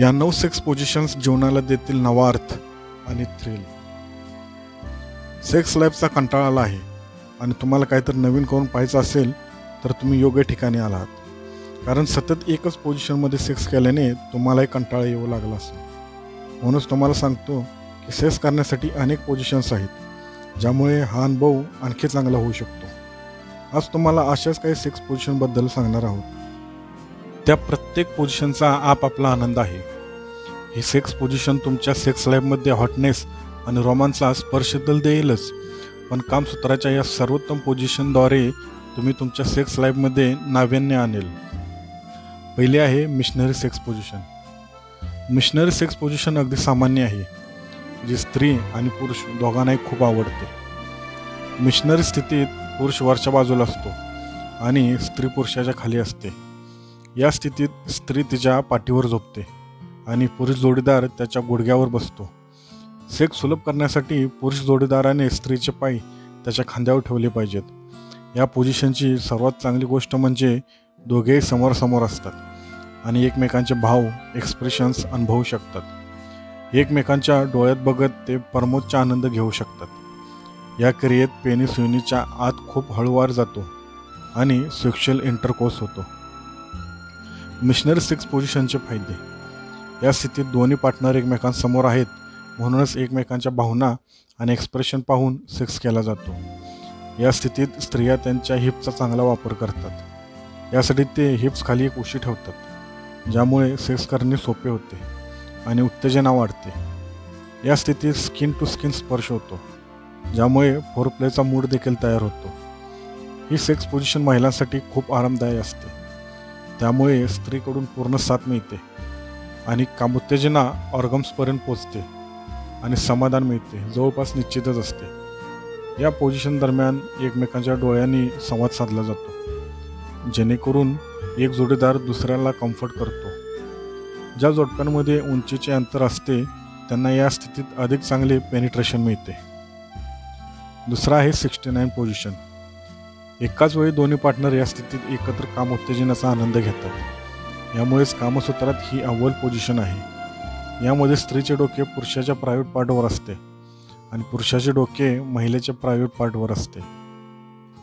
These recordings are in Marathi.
या नऊ सेक्स पोझिशन्स जीवनाला देतील नवा अर्थ आणि थ्रिल सेक्स लाईफचा कंटाळा आला आहे आणि तुम्हाला काहीतरी नवीन करून पाहायचं असेल तर तुम्ही योग्य ठिकाणी आलात. कारण सतत एकच पोझिशनमध्ये सेक्स केल्याने तुम्हालाही कंटाळा येऊ लागला असेल. म्हणूनच तुम्हाला सांगतो की सेक्स करण्यासाठी अनेक पोझिशन्स आहेत ज्यामुळे हा अनुभव आणखी चांगला होऊ शकतो. आज तुम्हाला अशाच काही सेक्स पोझिशनबद्दल सांगणार आहोत. त्या प्रत्येक पोझिशनचा आपापला आनंद आहे. ही सेक्स पोझिशन तुमच्या सेक्स लाईफमध्ये हॉटनेस आणि रोमांचा स्पर्श दल देईलच. पण कामसूत्राच्या या सर्वोत्तम पोझिशनद्वारे तुम्ही तुमच्या सेक्स लाईफमध्ये नाविन्य आणेल. पहिले आहे missionary sex position missionary sex position अगदी सामान्य आहे. जी स्त्री आणि पुरुष दोघांनाही खूप आवडते. मिशनरी स्थितीत पुरुष वरच्या बाजूला असतो आणि स्त्री पुरुषाच्या खाली असते. या स्थितीत स्त्री तिच्या पाठीवर झोपते आणि पुरुष जोडीदार त्याच्या गुडघ्यावर बसतो. सेक्स सुलभ करण्यासाठी पुरुष जोडीदाराने स्त्रीचे पाय त्याच्या खांद्यावर ठेवले पाहिजेत. या पोझिशनची सर्वात चांगली गोष्ट म्हणजे दोघेही समोरासमोर असतात आणि एकमेकांचे भाव एक्सप्रेशन्स अनुभवू शकतात. एकमेकांच्या डोळ्यात बघत ते परमोच्च आनंद घेऊ शकतात. या क्रियेत पेनिस युनीच्या आत खूप हळूवार जातो आणि सेक्शुअल इंटरकोर्स होतो. मिशनरी सिक्स पोझिशनचे फायदे. या स्थितीत दोन्ही पार्टनर एकमेकांसमोर आहेत म्हणूनच एकमेकांच्या भावना आणि एक्सप्रेशन पाहून सेक्स केला जातो. या स्थितीत स्त्रिया त्यांच्या हिपचा चांगला वापर करतात. यासाठी ते हिप्स खाली एक उशी ठेवतात ज्यामुळे सेक्स करणे सोपे होते आणि उत्तेजना वाढते. या स्थितीत स्किन टू स्किन स्पर्श होतो ज्यामुळे फोरप्लेचा मूड देखील तयार होतो. ही सेक्स पोझिशन महिलांसाठी खूप आरामदायी असते. त्यामुळे स्त्रीकडून पूर्ण साथ मिळते आणि कामोत्तेजना ऑर्गम्सपर्यंत पोचते आणि समाधान मिळते जवळपास निश्चितच असते. या पोझिशन दरम्यान एकमेकांच्या डोळ्यांनी संवाद साधला जातो जेणेकरून एक जोडीदार दुसऱ्याला कम्फर्ट करतो. ज्या जोडप्यांमध्ये उंचीचे अंतर असते त्यांना या स्थितीत अधिक चांगले पेनिट्रेशन मिळते. दुसरा आहे सिक्स्टी नाईन पोझिशन एकाच वेळी दोन्ही पार्टनर या स्थितीत एकत्र काम उत्तेजनाचा आनंद घेतात. यामुळेच कामसूत्रात ही अव्वल पोझिशन आहे. यामध्ये स्त्रीचे डोके पुरुषाच्या प्रायव्हेट पार्टवर असते आणि पुरुषाचे डोके महिलेच्या प्रायव्हेट पार्टवर असते.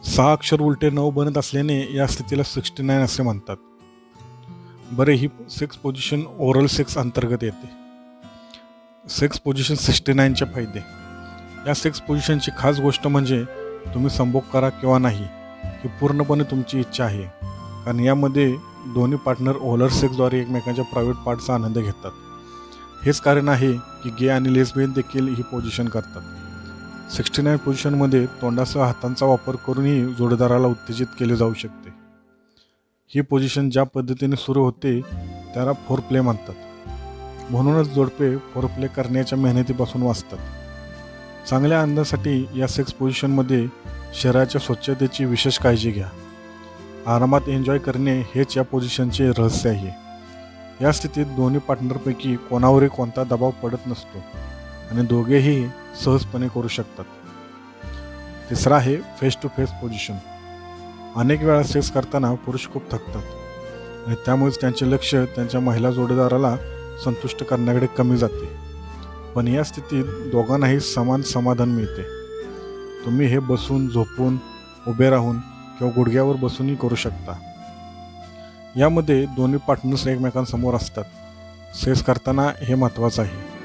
सहा अक्षर उलटे नऊ बनत असल्याने या स्थितीला सिक्स्टी नाईन असे म्हणतात. बरे ही सेक्स पोझिशन ओरल सेक्स अंतर्गत येते. सेक्स पोझिशन सिक्स्टी नाईनचे फायदे. या सेक्स पोझिशनची खास गोष्ट म्हणजे तुम्ही संभोग करा किंवा नाही. ही पूर्णपणे तुमची इच्छा आहे. कारण यामध्ये दोन्ही पार्टनर ओलर सेक्सद्वारे एकमेकांच्या प्रायव्हेट पार्टचा आनंद घेतात. हेच कारण आहे की गे आणि लेसबियन देखील ही पोझिशन करतात. सिक्स्टी नाईन पोझिशनमध्ये तोंडासह हातांचा वापर करूनही जोडीदाराला उत्तेजित केले जाऊ शकते. ही पोझिशन ज्या पद्धतीने सुरू होते त्याला फोर प्ले म्हणतात. म्हणूनच जोडपे फोर प्ले करण्याच्या मेहनतीपासून वाचतात. चांगल्या आनंदासाठी या सेक्स पोझिशनमध्ये शरीराच्या स्वच्छतेची विशेष काळजी घ्या. आरामात एन्जॉय करणे हेच या पोझिशनचे रहस्य आहे. या स्थितीत दोन्ही पार्टनरपैकी कोणावरही कोणता दबाव पडत नसतो आणि दोघेही सहजपणे करू शकतात. तिसरा आहे फेस टू फेस पोझिशन अनेक वेळा सेक्स करताना पुरुष खूप थकतात आणि त्यामुळेच त्यांचे लक्ष त्यांच्या महिला जोडीदाराला संतुष्ट करण्याकडे कमी जाते. पण या स्थितीत दोघांनाही समान समाधान मिळते. तुम्ही हे बसून झोपून उभे राहून किंवा गुडघ्यावर बसूनही करू शकता. यामध्ये दोन्ही पार्टनर्स एकमेकांसमोर असतात. सेक्स करताना हे महत्त्वाचं आहे.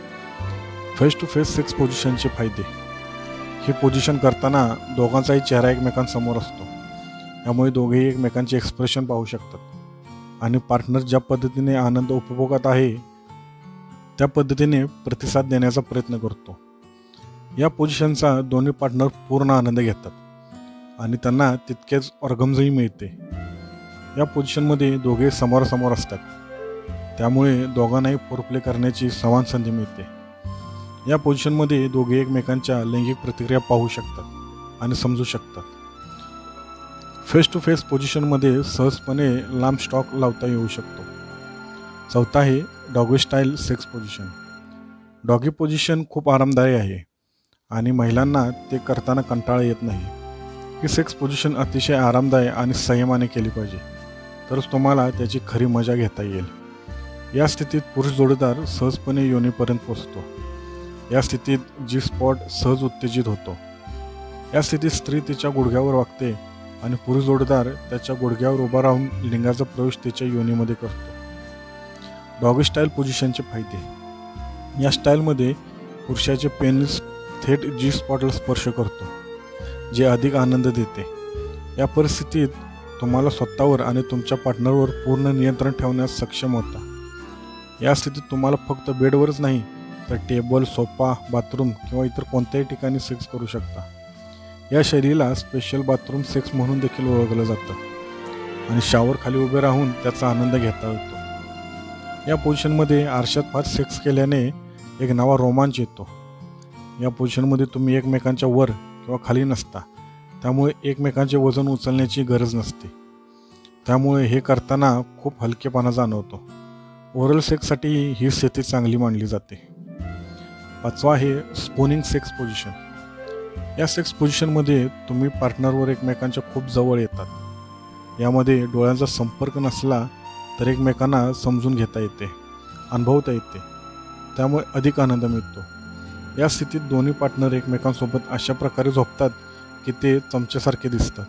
फेस टू फेस सेक्स पोझिशनचे फायदे. हे पोझिशन करताना दोघांचाही चेहरा एकमेकांसमोर असतो. यामुळे दोघेही एकमेकांचे एक्सप्रेशन पाहू शकतात. आणि पार्टनर ज्या पद्धतीने आनंद उपभोगात आहे त्या पद्धतीने प्रतिसाद देण्याचा प्रयत्न करतो. या पोझिशनचा दोन्ही पार्टनर पूर्ण आनंद घेतात. आणि त्यांना तितकेच ऑर्गम्सही मिळते. या पोझिशनमध्ये दोघे समोरासमोर असतात. त्यामुळे दोघांनाही फोरप्ले करण्याची समान संधी मिळते. या पोझिशनमध्ये दोघे एकमेकांच्या लैंगिक प्रतिक्रिया पाहू शकतात आणि समजू शकतात. फेस टू फेस पोझिशनमध्ये सहजपणे लांब स्टॉक लावता येऊ शकतो. चौथा आहे doggy style sex position doggy position खूप आरामदायी आहे. आणि महिलांना ते करताना कंटाळा येत नाही. ही सेक्स पोझिशन अतिशय आरामदायी आणि संयमाने केली पाहिजे. तरच तुम्हाला त्याची खरी मजा घेता येईल. या स्थितीत पुरुष जोडीदार सहजपणे योनीपर्यंत पोचतो या स्थितीत जी स्पॉट सहज उत्तेजित होतो. या स्थितीत स्त्री तिच्या गुडघ्यावर वागते आणि पुरुष जोडीदार त्याच्या गुडघ्यावर उभा राहून लिंगाचा प्रवेश तिच्या योनीमध्ये करतो. डॉगी स्टाईल पोझिशनचे फायदे. या स्टाईलमध्ये पुरुषाचे पेनिस थेट जी स्पॉटला स्पर्श करतो जे अधिक आनंद देते. या परिस्थितीत तुम्हाला स्वतःवर आणि तुमच्या पार्टनरवर पूर्ण नियंत्रण ठेवण्यास सक्षम होता. या स्थितीत तुम्हाला फक्त बेडवरच नाही तर टेबल सोफा बाथरूम किंवा इतर कोणत्याही ठिकाणी सेक्स करू शकता. या शैलीला स्पेशल बाथरूम सेक्स म्हणून देखील ओळखलं जातं. आणि शावर खाली उभे राहून त्याचा आनंद घेता येतो. या पोझिशनमध्ये आरशात फार सेक्स केल्याने एक नवा रोमांच येतो. या पोझिशनमध्ये तुम्ही एकमेकांच्या वर किंवा खाली नसता. त्यामुळे एकमेकांचे वजन उचलण्याची गरज नसते. त्यामुळे हे करताना खूप हलकेपणा जाणवतो. ओरल सेक्ससाठी ही स्थिती चांगली मानली जाते. पाचवा आहे स्पोनिंग सेक्स पोझिशन या सेक्स पोझिशनमध्ये तुम्ही पार्टनरवर एकमेकांच्या खूप जवळ येतात. यामध्ये डोळ्यांचा संपर्क नसला तर एकमेकांना समजून घेता येते अनुभवता येते. त्यामुळे अधिक आनंद मिळतो. या स्थितीत दोन्ही पार्टनर एकमेकांसोबत अशा प्रकारे झोपतात की ते चमच्यासारखे दिसतात.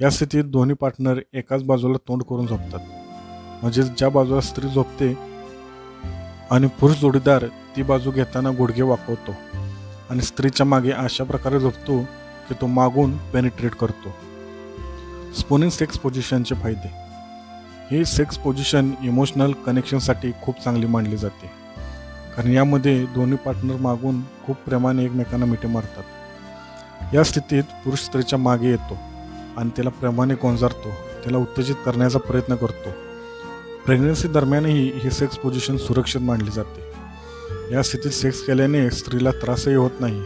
या स्थितीत दोन्ही पार्टनर एकाच बाजूला तोंड करून झोपतात. म्हणजेच ज्या बाजूला स्त्री झोपते आणि पुरुष जोडीदार ती बाजू घेताना गुडघे वाकवतो आणि स्त्रीच्या मागे अशा प्रकारे झोपतो की तो मागून पेनिट्रेट करतो. स्पोनिंग सेक्स पोझिशनचे फायदे. ही सेक्स पोझिशन इमोशनल कनेक्शनसाठी खूप चांगली मानली जाते. कारण यामध्ये दोन्ही पार्टनर मागून खूप प्रेमाने एकमेकांना मिठी मारतात. या स्थितीत पुरुष स्त्रीच्या मागे येतो आणि त्याला प्रेमाने गोंजारतो त्याला उत्तेजित करण्याचा प्रयत्न करतो. प्रेग्नन्सी दरम्यानही ही सेक्स पोझिशन सुरक्षित मानली जाते. या स्थितीत सेक्स केल्याने स्त्रीला त्रासही होत नाही.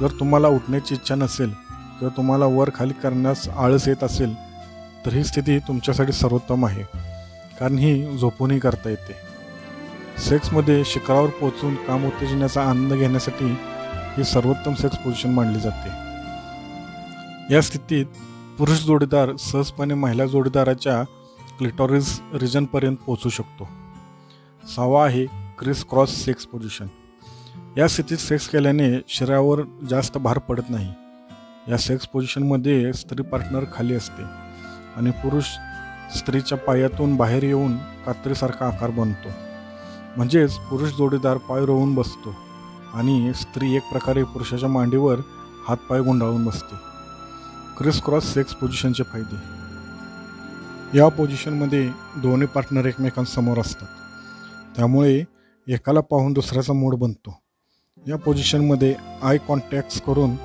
जर तुम्हाला उठण्याची इच्छा नसेल किंवा तुम्हाला वर खाली करण्यास आळस येत असेल तर ही स्थिती तुमच्यासाठी सर्वोत्तम आहे. कारण ही झोपूनही करता येते. सेक्समध्ये शिखरावर पोहोचून काम उत्तेजनाचा आनंद घेण्यासाठी ही सर्वोत्तम सेक्स पोझिशन मानली जाते. या स्थितीत पुरुष जोडीदार सहजपणे महिला जोडीदाराच्या क्लिटॉरिस रिजनपर्यंत पोहोचू शकतो. सहावा आहे क्रिस क्रॉस सेक्स पोझिशन. या स्थितीत सेक्स केल्याने शरीरावर जास्त भार पडत नाही. या सेक्स पोझिशनमध्ये स्त्री पार्टनर खाली असते आणि पुरुष स्त्रीच्या पायातून बाहेर येऊन कात्रीसारखा आकार बनतो. म्हणजेच पुरुष जोडीदार पाय रोवून बसतो आणि स्त्री एक प्रकारे पुरुषाच्या मांडीवर हातपाय गुंडाळून बसते. क्रिस क्रॉस सेक्स पोझिशनचे फायदे. या पोझिशनमध्ये दोन्ही पार्टनर एकमेकांसमोर असतात. त्यामुळे एकाला पाहून दुसऱ्याचा मूड बनतो. या पोझिशनमध्ये आय कॉन्टॅक्ट्स करून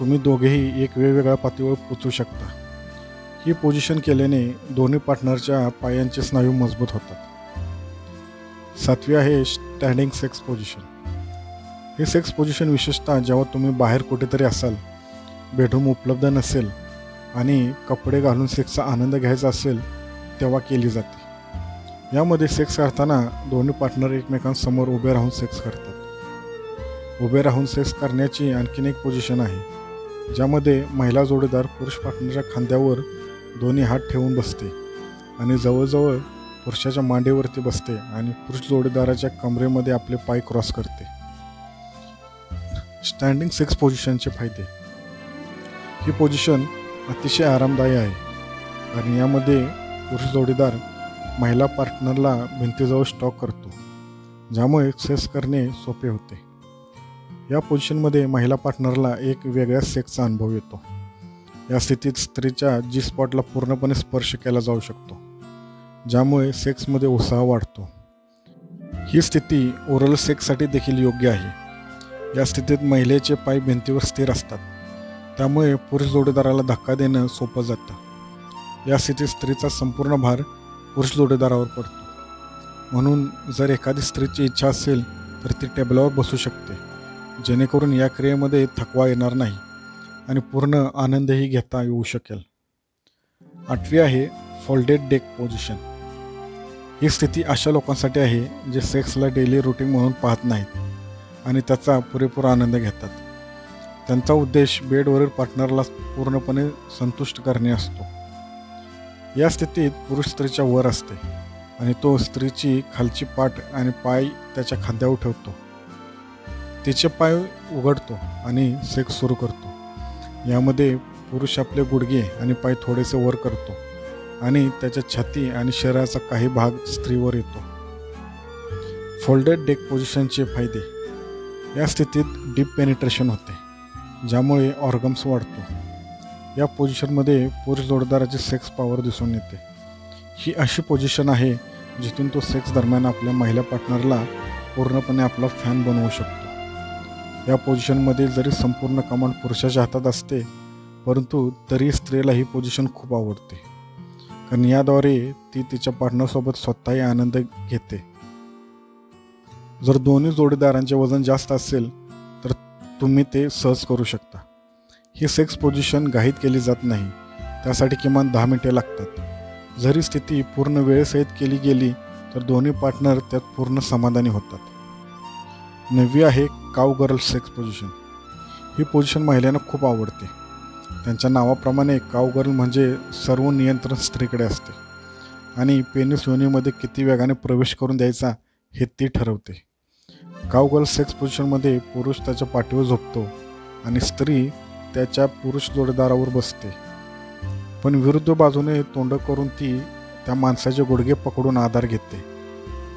तुम्ही दोघेही एक वेगवेगळ्या पातळीवर पोचू शकता. ही पोझिशन केल्याने दोन्ही पार्टनरच्या पायांचे स्नायू मजबूत होतात. सातवी आहे स्टँडिंग सेक्स पोझिशन हे सेक्स पोझिशन विशेषतः जेव्हा तुम्ही बाहेर कुठेतरी असाल बेडरूम उपलब्ध नसेल आणि कपडे घालून सेक्सचा आनंद घ्यायचा असेल तेव्हा केली जाते. यामध्ये सेक्स करताना दोन्ही पार्टनर एकमेकांसमोर उभे राहून सेक्स करतात. उभे राहून सेक्स करण्याची आणखीन एक पोझिशन आहे ज्यामध्ये महिला जोडीदार पुरुष पार्टनरच्या खांद्यावर दोन्ही हात ठेवून बसते आणि जवळजवळ पुरुषाच्या मांडीवरती बसते आणि पुरुष जोडीदाराच्या कमरेमध्ये आपले पाय क्रॉस करते. स्टँडिंग सेक्स पोझिशनचे फायदे. ही पोझिशन अतिशय आरामदायी आहे कारण यामध्ये पुरुष जोडीदार महिला पार्टनरला भिंतीजवळ स्टॉक करतो ज्यामुळे सेक्स करणे सोपे होते. या पोझिशनमध्ये महिला पार्टनरला एक वेगळ्या सेक्सचा अनुभव येतो. या स्थितीत स्त्रीच्या जी स्पॉटला पूर्णपणे स्पर्श केला जाऊ शकतो. ज्यामुळे सेक्समध्ये उत्साह वाढतो. ही स्थिती ओरल सेक्ससाठी देखील योग्य आहे. या स्थितीत महिलेचे पाय भिंतीवर स्थिर असतात. त्यामुळे पुरुष जोडीदाराला धक्का देणं सोपं जातं. या स्थितीत स्त्रीचा संपूर्ण भार पुरुष जोडीदारावर पडतो. म्हणून जर एखादी स्त्रीची इच्छा असेल तर ती टेबलावर बसू शकते. जेणेकरून या क्रियेमध्ये थकवा येणार नाही आणि पूर्ण आनंदही घेता येऊ शकेल. आठवी आहे फोल्डेड डेक पोझिशन ही स्थिती अशा लोकांसाठी आहे जे सेक्सला डेली रुटीन म्हणून पाहत नाहीत आणि त्याचा पुरेपूर आनंद घेतात. त्यांचा उद्देश बेडवरील पार्टनरला पूर्णपणे संतुष्ट करणे असतो. या स्थितीत पुरुष स्त्रीच्या वर असते आणि तो स्त्रीची खालची पाठ आणि पाय त्याच्या खांद्यावर ठेवतो. तिचे पाय उघडतो आणि सेक्स सुरू करतो. यामध्ये पुरुष आपले गुडघे आणि पाय थोडेसे वर करतो. आणि त्याच्या छाती आणि शरीराचा काही भाग स्त्रीवर येतो. फोल्डेड डेक पोझिशनचे फायदे. या स्थितीत डीप पेनिट्रेशन होते ज्यामुळे ऑर्गम्स वाढतो. या पोझिशनमध्ये पुरुष जोडदाराची सेक्स पॉवर दिसून येते. ही अशी पोझिशन आहे जिथून तो सेक्स दरम्यान आपल्या महिला पार्टनरला पूर्णपणे आपला फॅन बनवू शकतो. या पोझिशनमध्ये जरी संपूर्ण कमांड पुरुषाच्या हातात असते परंतु तरी स्त्रीला ही पोझिशन खूप आवडते. कारण याद्वारे ती तिच्या पार्टनरसोबत स्वतःही आनंद घेते. जर दोन्ही जोडीदारांचे वजन जास्त असेल तर तुम्ही ते सहज करू शकता. ही सेक्स पोझिशन घाईत केली जात नाही त्यासाठी किमान दहा मिनिटे लागतात. जरी स्थिती पूर्ण वेळेसहित केली गेली तर दोन्ही पार्टनर त्यात पूर्ण समाधानी होतात. नववी आहे काव गर्ल सेक्स पोझिशन. ही पोझिशन महिलांना खूप आवडते. त्यांच्या नावाप्रमाणे काव गर्ल म्हणजे सर्व नियंत्रण स्त्रीकडे असते. आणि पेनिस योनीमध्ये किती वेगाने प्रवेश करून द्यायचा हे ती ठरवते. काव गर्ल सेक्स पोझिशनमध्ये पुरुष त्याच्या पाठीवर झोपतो आणि स्त्री त्याच्या पुरुष जोडदारावर बसते. पण विरुद्ध बाजूने तोंड करून ती त्या माणसाचे गुडघे पकडून आधार घेते.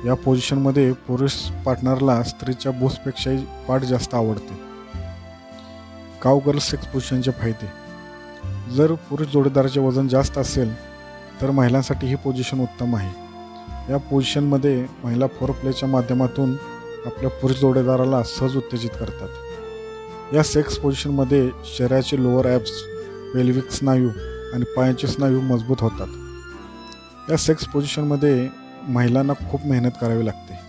या पोझिशनमध्ये पुरुष पार्टनरला स्त्रीच्या बुसपेक्षाही पाठ जास्त आवडते. काव गर्ल सेक्स पोझिशनचे फायदे. जर पुरुष जोडीदाराचे वजन जास्त असेल तर महिलांसाठी ही पोझिशन उत्तम आहे. या पोझिशनमध्ये महिला फोर प्लेच्या माध्यमातून आपल्या पुरुष जोडीदाराला सहज उत्तेजित करतात. या सेक्स पोझिशनमध्ये शरीराचे लोअर ॲप्स पेल्विक स्नायू आणि पायांचे स्नायू मजबूत होतात. या सेक्स पोझिशनमध्ये महिलांना खूप मेहनत करावी लागते.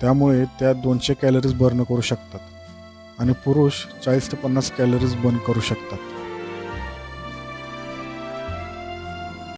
त्यामुळे त्या दोनशे कॅलरीज बर्न करू शकतात आणि पुरुष चाळीस ते पन्नास कॅलरीज बर्न करू शकतात.